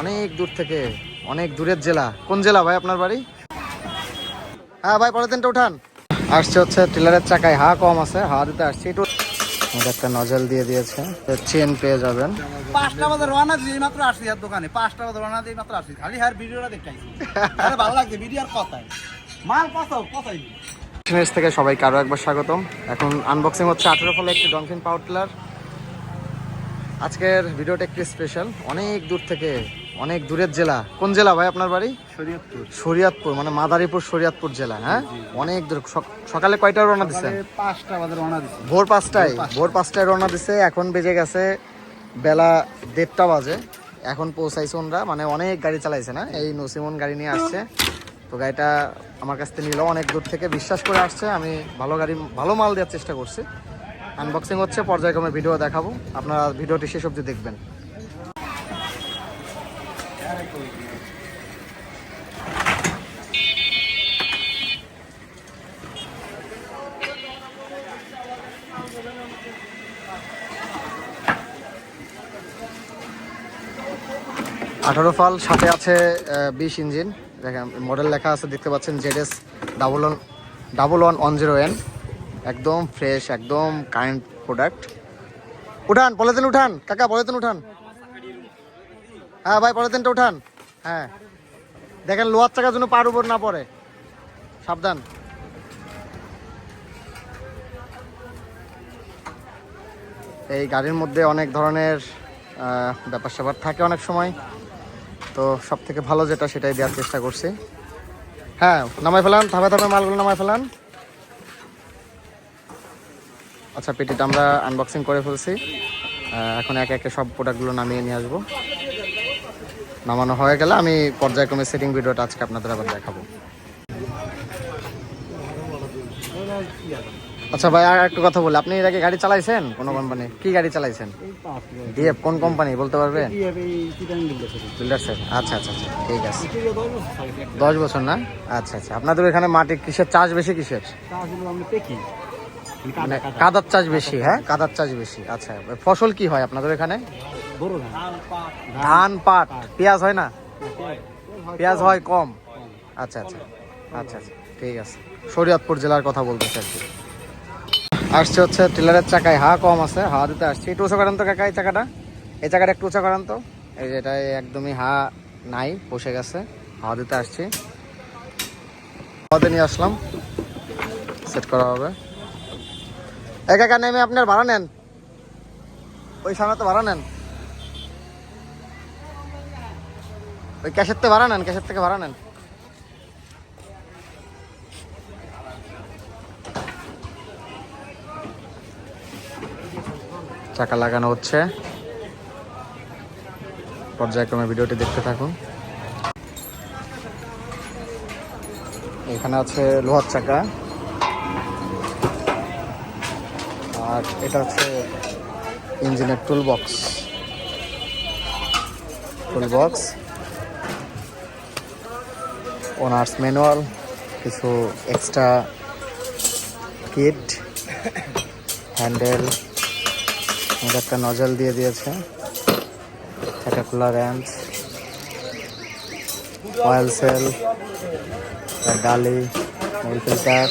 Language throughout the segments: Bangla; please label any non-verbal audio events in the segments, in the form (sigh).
অনেক দূর থেকে অনেক দূরের জেলা। কোন জেলা ভাই আপনার বাড়ি? হ্যাঁ ভাই পরের দিনটা উঠান। আসছে হচ্ছে টিলারের চাকায় হা কম আছে হা দিতে আসছে। একটু একটা নজল দিয়ে দিয়েছে চেন পেয়ে যাবেন। পাঁচটা বাজে রওনা দিয়ে মাত্র আসছি আর দোকানে। পাঁচটা বাজে রওনা দিয়ে মাত্র আসছি। খালি হার ভিডিওটা দেখাইছি আরে ভালো লাগছে ভিডিও আর কথাই। মাল পচাও পচাই ফিটনেস থেকে সবাইকে আরও একবার স্বাগতম। এখন আনবক্সিং হচ্ছে আঠেরো ফলে একটি ডলফিন পাওয়ার টিলার আজকের ভিডিওটা একটু স্পেশাল অনেক দূর থেকে অনেক দূরের জেলা। কোন জেলা ভাই আপনার বাড়ি? শরীয়তপুর। শরিয়াতপুর মানে মাদারীপুর শরিয়াতপুর জেলা হ্যাঁ? অনেক দূর সকালে কয়টা রওনা দিচ্ছেন পাঁচটা বাজে রওনা দিচ্ছি ভোর পাঁচটায়? ভোর পাঁচটায় রওনা দিছে এখন বেজে গেছে বেলা দেড়টা বাজে। এখন পৌঁছাইছে ওনরা মানে অনেক গাড়ি চালাইছে না? এই নসিমন গাড়ি নিয়ে আসছে। তো গাড়িটা আমার কাছ থেকে নিল অনেক দূর থেকে বিশ্বাস করে আসছে। আমি ভালো গাড়ি ভালো মাল দেওয়ার চেষ্টা করছি। আনবক্সিং হচ্ছে পর্যায়ক্রমে ভিডিও দেখাবো। আপনারা ভিডিওটি শেষ অবধি দেখবেন। আঠারো ফাল, সাথে আছে বিশ ইঞ্জিন। দেখেন মডেল লেখা আছে, দেখতে পাচ্ছেন ZS double one double one one zero N একদম ফ্রেশ একদম কারেন্ট প্রোডাক্ট উঠান, পলিথিন উঠান, কাকা, পলিথিন উঠান। হ্যাঁ ভাই, পলিথিনটা উঠান। হ্যাঁ। দেখেন, লোহার চাকার জন্য পার উপর না পড়ে। সাবধান। এই গাড়ির মধ্যে অনেক ধরনের ব্যাপার স্যাপার থাকে অনেক সময়। তো সব থেকে ভালো যেটা সেটাই দেওয়ার চেষ্টা করছি। হ্যাঁ নামাই ফেলান থামে ধাপে মালগুলো নামাই ফেলান। আচ্ছা পেটিটা আমরা আনবক্সিং করে ফেলছি। এখন একে একে সব প্রোডাক্টগুলো নামিয়ে নিয়ে আসব। নামানো হয়ে গেলে আমি পর্যায়ক্রমে সেটিং ভিডিওটা আজকে আপনাদের আবার দেখাবো। আচ্ছা ভাই আর একটু কথা বলি। আপনি এর আগে গাড়ি চালাইছেন কোনো কোম্পানি কি গাড়ি চালাইছেন? ডিএফ কোন কোম্পানি বলতে পারবেন বিল্ডার্সের আচ্ছা আচ্ছা আচ্ছা ঠিক আছে। দশ বছর না? আচ্ছা আচ্ছা। আপনাদের এখানে মাটি কিসের? চাষ বেশি কিসের? মানে কাদার চাষ বেশি হ্যাঁ? কাদার চাষ বেশি। আচ্ছা ফসল কি হয় আপনাদের এখানে ধান। পাট। পেঁয়াজ হয় না? পেঁয়াজ হয় কম। আচ্ছা আচ্ছা। আচ্ছা আচ্ছা। ঠিক আছে। শরীয়তপুর জেলার কথা বলতেছি আর কি। আসছে হচ্ছে টিলারের চাকায়, হাওয়া কম আছে, হাওয়া দিতে আসছে। একটু উঁচা করেন তো কাকা এই চাকাটা। এই চাকাটা একটু উঁচা করেন তো। এই যে এটা একদমই হাওয়া নাই, বসে গেছে, হাওয়া দিতে আসছি। হাওয়াতে নিয়ে আসলাম। সেট করা হবে। এক একা নেমে আপনার ভাড়া নেন। ওই সামনে তো ভাড়া নেন। ওই ক্যাশের থেকে ভাড়া নেন ক্যাশের থেকে ভাড়া নেন। চাকা লাগানো হচ্ছে। পর্যায়ক্রমে ভিডিওটি দেখতে থাকুন। এখানে আছে লোহার চাকা। আর এটা হচ্ছে ইঞ্জিনের tool box tool box owners manual কিছু এক্সট্রা কিট হ্যান্ডেল আমাদের একটা নজল দিয়ে দিয়েছে। একটা ক্যাটাকুলার র্যাঞ্চ অয়েল সেল ডালি অয়েল ফিল্টার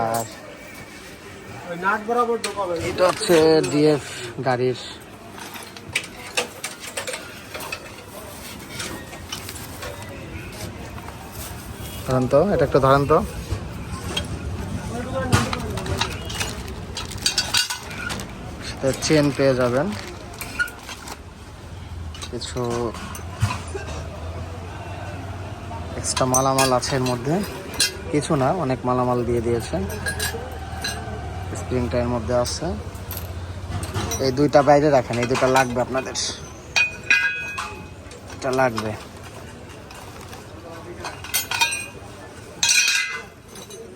আর এটা হচ্ছে ডিএফ গাড়ির ধরেন তো, এটা একটু ধরেন তো। চেন পেয়ে যাবেন। কিছু এক্সট্রা মালামাল আছে এর মধ্যে। কিছু না, অনেক মালামাল দিয়ে দিয়েছে। স্প্রিংটা এর মধ্যে আছে। এই দুইটা বাইরে রাখেন, এই দুইটা লাগবে আপনাদের। এটা লাগবে।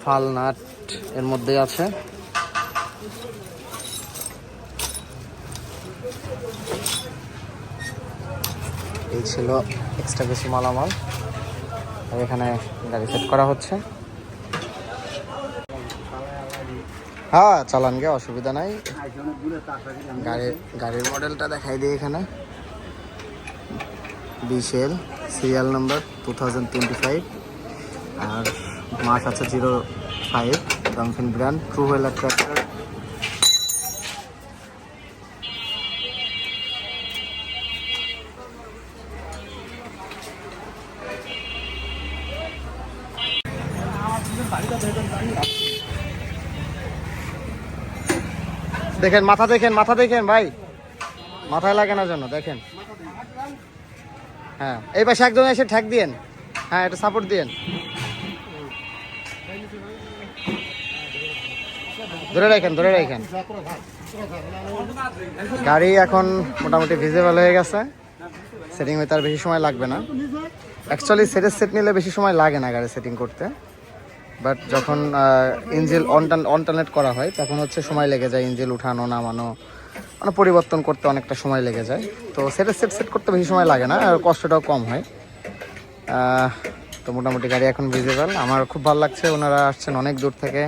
ফাল নাট এর মধ্যে আছে। এই ছিল এক্সট্রা কিছু মালামাল। আর এখানে গাড়ি সেট করা হচ্ছে। হ্যাঁ চালান গে, অসুবিধা নাই। গাড়ির গাড়ির মডেলটা দেখাই দিই এখানে। বিশেল serial number two thousand twenty five আর মাস আছে zero five Dongfeng brand two wheeler tractor দেখেন, মাথা দেখেন মাথা দেখেন ভাই। মাথায় লাগে না জন্য দেখেন। হ্যাঁ এই পাশে একজন এসে ঠ্যাক দিয়েন। হ্যাঁ একটু সাপোর্ট দিয়েন। ধরে রাখেন ধরে রাখেন। গাড়ি এখন মোটামুটি ভিজেবল হয়ে গেছে। সেটিং হইতে আর বেশি সময় লাগবে না। অ্যাকচুয়ালি সেটের সেট নিলে বেশি সময় লাগে না গাড়ি সেটিং করতে। বাট যখন ইঞ্জিল অনটারনেট করা হয়, তখন হচ্ছে সময় লেগে যায় ইঞ্জিল উঠানো, নামানো। মানে পরিবর্তন করতে অনেকটা সময় লেগে যায়। তো সেটা সেট সেট করতে বেশি সময় লাগে না, আর কষ্টটাও কম হয়। তো মোটামুটি গাড়ি এখন ভিজিবল আমার খুব ভালো লাগছে, ওনারা আসছেন অনেক দূর থেকে।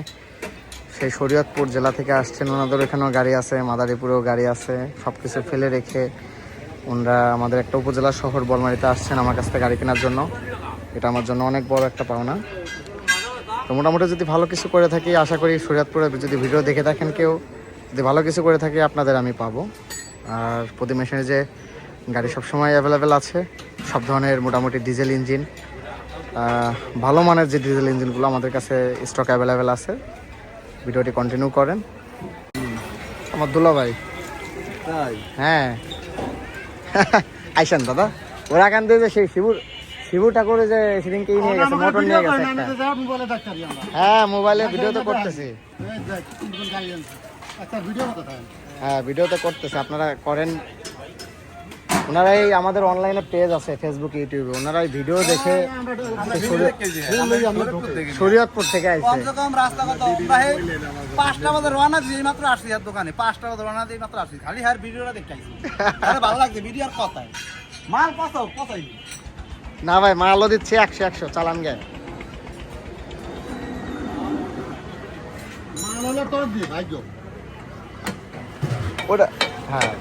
সেই শরীয়তপুর জেলা থেকে আসছেন ওনাদের, এখানেও গাড়ি আছে, মাদারীপুরেও গাড়ি আছে সব কিছু ফেলে রেখে ওনারা আমাদের একটা উপজেলা শহর বলমারিতে আসছেন আমার কাছ থেকে গাড়ি কেনার জন্য। এটা আমার জন্য অনেক বড় একটা পাওনা। তো মোটামুটি যদি ভালো কিছু করে থাকি আশা করি শরীয়তপুরে যদি ভিডিও দেখে থাকেন কেউ যদি ভালো কিছু করে থাকি আপনাদের আমি পাবো। আর প্রতি মেশিনে যে গাড়ি সবসময় অ্যাভেলেবেল আছে সব ধরনের মোটামুটি ডিজেল ইঞ্জিন ভালো মানের যে ডিজেল ইঞ্জিনগুলো আমাদের কাছে স্টক অ্যাভেলেবেল আছে ভিডিওটি কন্টিনিউ করেন। আমার দুলা ভাই। হ্যাঁ। (laughs) আইসান দাদা ওরা কান দিয়ে যে সেই শিবুর শিবু ঠাকুরে যে সেদিনকে নিয়ে গেছে মোটর নিয়ে গেছে হ্যাঁ মোবাইলে ভিডিও তো করতেছি। হ্যাঁ ভিডিও তো করতেছে আপনারা করেন। ওনারা এই আমাদের অনলাইনে পেজ আছে ফেসবুক ইউটিউবে ওনারা এই ভিডিও দেখে শরীয়তপুর থেকে আইছে। কমসে কত? পাঁচটা বাজে রওনা দিয়ে মাত্র আসছি আর দোকানে। পাঁচটা বাজে রওনা দিয়ে মাত্র আসছি। খালি হ্যার ভিডিওটা দেখাইছি আরে ভালো লাগছে ভিডিও আর কথায়। মাল কত কতই না ভাই মালও দিচ্ছে একশো একশো চালান গে ওটা হ্যাঁ।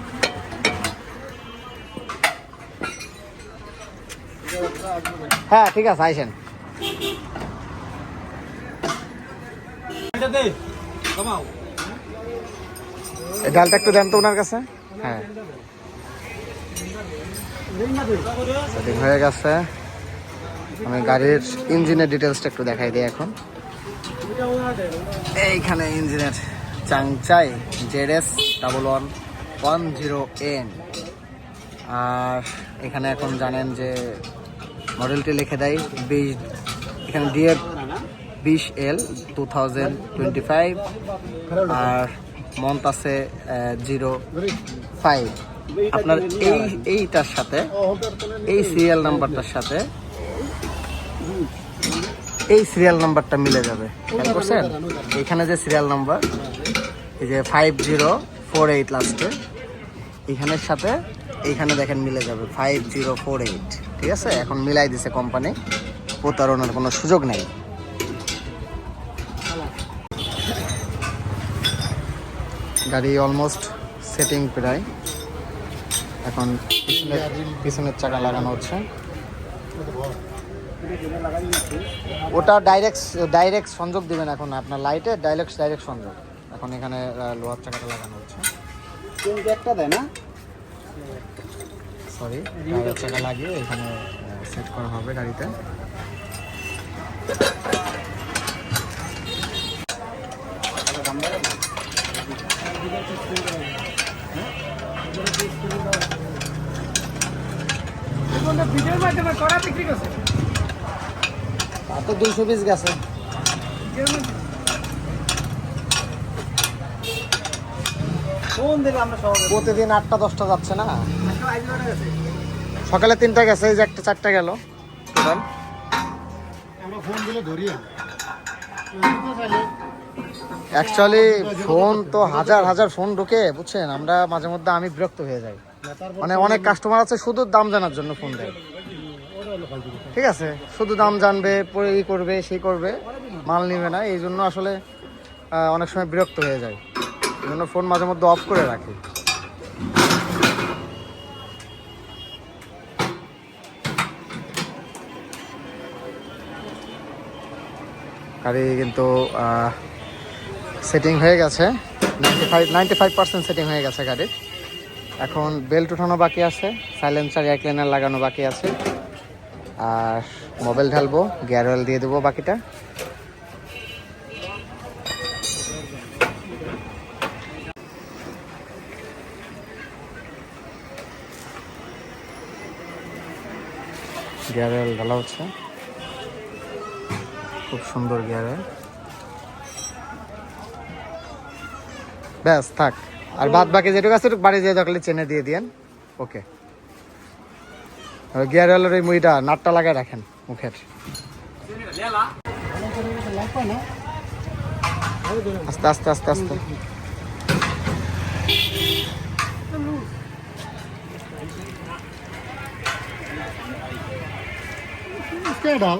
হ্যাঁ ঠিক আছে আইসেন। ডালটা একটু দেন তো ওনার কাছে। হ্যাঁ। সেটিং হয়ে গেছে। আমি গাড়ির ইঞ্জিনের ডিটেলসটা একটু দেখাই দিই এখন। এইখানে ইঞ্জিনের Changchai Z S double one one zero N. আর এখানে এখন জানেন যে মডেলটি লিখে দেয় বিশ, এখানে ডিএফ বিশ L two thousand twenty five. আর মন্থ আছে জিরো ফাইভ। আপনার এই, এইটার সাথে, এই সিরিয়াল নাম্বারটার সাথে, এই সিরিয়াল নাম্বারটা মিলে যাবে। খেয়াল করছেন? এখানে যে সিরিয়াল নাম্বার এই যে ফাইভ জিরো ফোর এইট লাস্টে এখানের সাথে এইখানে দেখেন মিলে যাবে ফাইভ জিরো ফোর এইট ঠিক আছে? এখন মিলাই দিছে কোম্পানি প্রতারণার কোনো সুযোগ নেই। গাড়ি অলমোস্ট সেটিং প্রায় এখন পিছনের পিছনের চাকা লাগানো হচ্ছে। ওটা ডাইরেক্ট ডাইরেক্ট সংযোগ দিবেন এখন আপনার লাইটে ডাইরেক্ট ডাইরেক্ট সংযোগ। এখন এখানে লোহার চাকাটা লাগানো হচ্ছে। একটা দেয় না সরি ডাইরেক্ট চাকা লাগিয়ে এখানে সেট করা হবে গাড়িতে। তো দুইশো পিস গেছে। কোন দিকে আমরা সবাই প্রতিদিন আটটা দশটা যাচ্ছে না? সকালে তিনটা গেছে এই যে একটা চারটা গেল। টোটাল? অ্যাকচুয়ালি ফোন তো হাজার হাজার ফোন ঢুকে বুঝছেন? আমরা মাঝে মধ্যে আমি বিরক্ত হয়ে যাই। মানে অনেক কাস্টমার আছে শুধু দাম জানার জন্য ফোন দেয়। ঠিক আছে? শুধু দাম জানবে, পরে ই করবে, সেই করবে, মাল নেবে না। এই জন্য আসলে অনেক সময় বিরক্ত হয়ে যায়। এই জন্য ফোন মাঝে মধ্যে অফ করে রাখি। গাড়ি কিন্তু সেটিং হয়ে গেছে। Ninety five ninety five percent setting হয়ে গেছে গাড়ির। এখন বেল্ট উঠানো বাকি আছে সাইলেন্সার এক লেনার লাগানো বাকি আছে। আর মোবাইল ঢালবো গিয়ার অয়েল দিয়ে দেবো বাকিটা। গিয়ার অয়েল ঢালা হচ্ছে। খুব সুন্দর গিয়ার অয়েল ব্যাস, থাক। আর বাদ বাকি যেটুকু আছে বাড়ি যেয়ে দেখলে চেনে দিয়ে দিয়েন। ওকে গিয়ারওয়ালের ওই মুইটা নাটটা লাগায় রাখেন মুখের আস্তে আস্তে আস্তে আস্তে। ডাল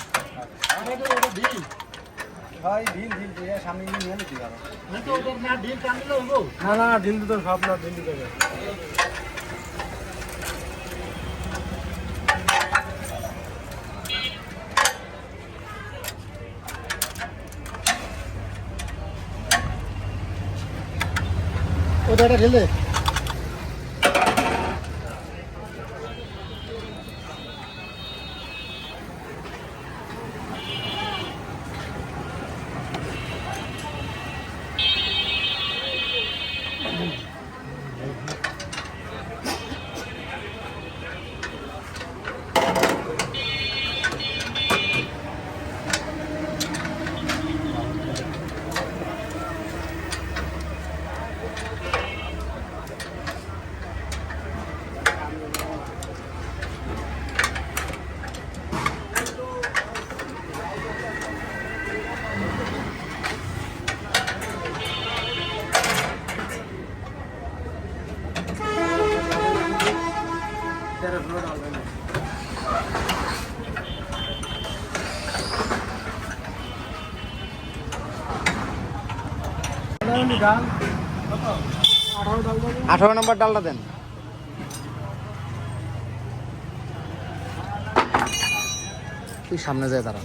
ভাই ঢিল ঢিল দিয়ে সামনে নিয়ে নিয়ে নিতে পারো না না ঢিল দিতে সব না ঢিল দিতে ওটা ঢেলে আঠারো নম্বর ডালটা দেন। সামনে যায় দাঁড়া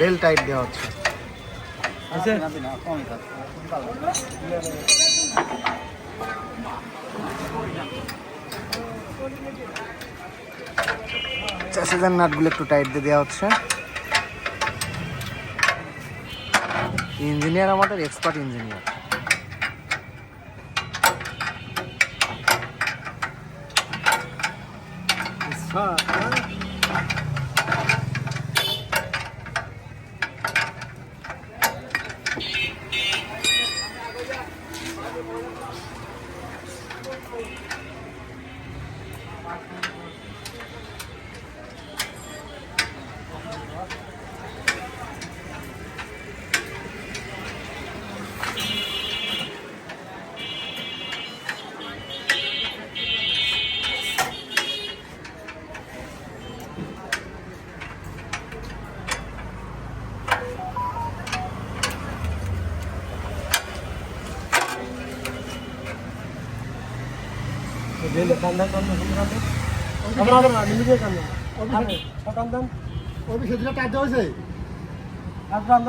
বেল টাইট দেওয়া হচ্ছে। চ্যাসিজের নাটগুলো একটু টাইট দিয়ে দেওয়া হচ্ছে। ইঞ্জিনিয়ার আমাদের এক্সপার্ট ইঞ্জিনিয়ার ঢেলে ওই সেদিকে হয়েছে?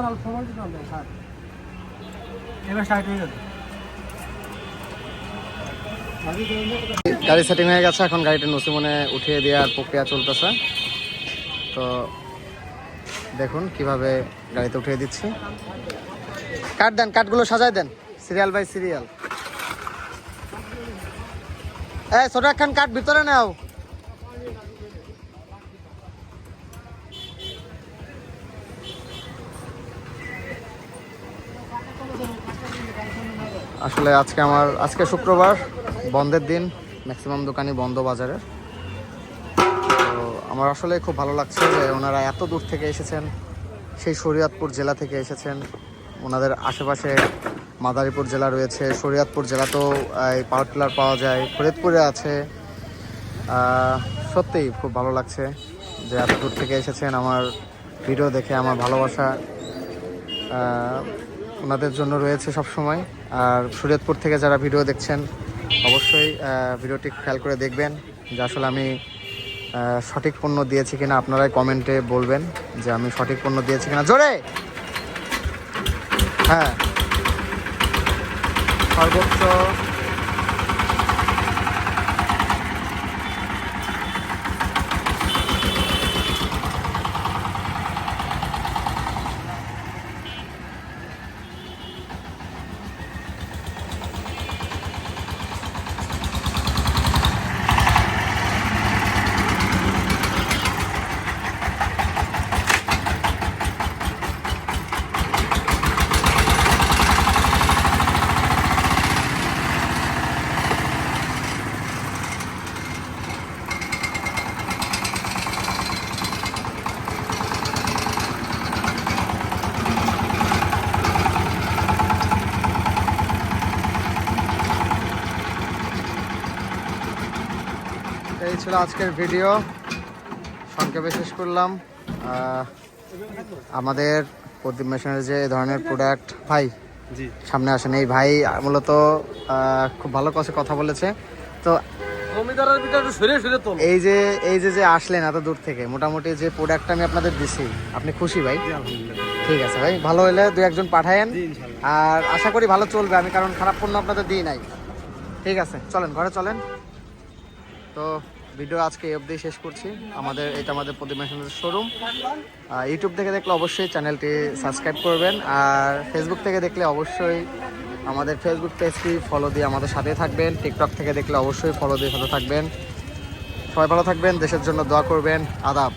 অল্প সময় দিতে স্যার। এবার স্টার্ট হয়ে গাড়ি সেটিং হয়ে গেছে এখন গাড়িটা নসিমনে উঠিয়ে দেওয়ার প্রক্রিয়া চলতেছে। তো দেখুন কীভাবে গাড়িতে উঠিয়ে দিচ্ছি। কাট দেন কাঠগুলো সাজায় দেন সিরিয়াল বাই সিরিয়াল। এই, ছোট কাঠ ভিতরে নাও। আসলে আজকে আমার, আজকে শুক্রবার, বন্ধের দিন ম্যাক্সিমাম দোকানই বন্ধ বাজারে। তো আমার আসলে খুব ভালো লাগছে যে ওনারা এত দূর থেকে এসেছেন, সেই শরীয়তপুর জেলা থেকে এসেছেন, ওনাদের আশেপাশে মাদারীপুর জেলা রয়েছে, শরীয়তপুর জেলাতেও এই পাওয়ার টিলার পাওয়া যায়, ফরিদপুরে আছে। সত্যিই খুব ভালো লাগছে যে এত দূর থেকে এসেছেন আমার ভিডিও দেখে, আমার ভালোবাসা ওনাদের জন্য রয়েছে সব সময় আর শরীয়তপুর থেকে যারা ভিডিও দেখছেন, অবশ্যই ভিডিওটি খেয়াল করে দেখবেন যে আসলে আমি সঠিক পণ্য দিয়েছি কিনা আপনারাই কমেন্টে বলবেন যে আমি সঠিক পণ্য দিয়েছি কিনা। জোরে! হ্যাঁ। সর্বোচ্চ এই ছিল আজকের ভিডিও। সংক্ষেপে শেষ করলাম। আমাদের প্রদীপ মেশিনের যে ধরনের প্রোডাক্ট ভাই সামনে আসেন। এই ভাই মূলত খুব ভালো কাছে কথা বলেছে। তো এই যে এই যে যে আসলেন এত দূর থেকে মোটামুটি যে প্রোডাক্টটা আমি আপনাদের দিছি আপনি খুশি ভাই? ঠিক আছে ভাই ভালো হলে দু একজন পাঠায়েন। আর আশা করি ভালো চলবে আমি কারণ খারাপ পণ্য আপনাদের দিই নাই। ঠিক আছে চলেন ঘরে চলেন। তো ভিডিও আজকে এই অবধি শেষ করছি। আমাদের, এটা আমাদের প্রতিমাশনের মেশিনের শোরুম ইউটিউব থেকে দেখলে অবশ্যই চ্যানেলটি সাবস্ক্রাইব করবেন। আর ফেসবুক থেকে দেখলে অবশ্যই আমাদের ফেসবুক পেজটি ফলো দিয়ে আমাদের সাথে থাকবেন। টিকটক থেকে দেখলে অবশ্যই ফলো দিয়ে সাথে থাকবেন। সবাই ভালো থাকবেন, দেশের জন্য দোয়া করবেন। আদাব।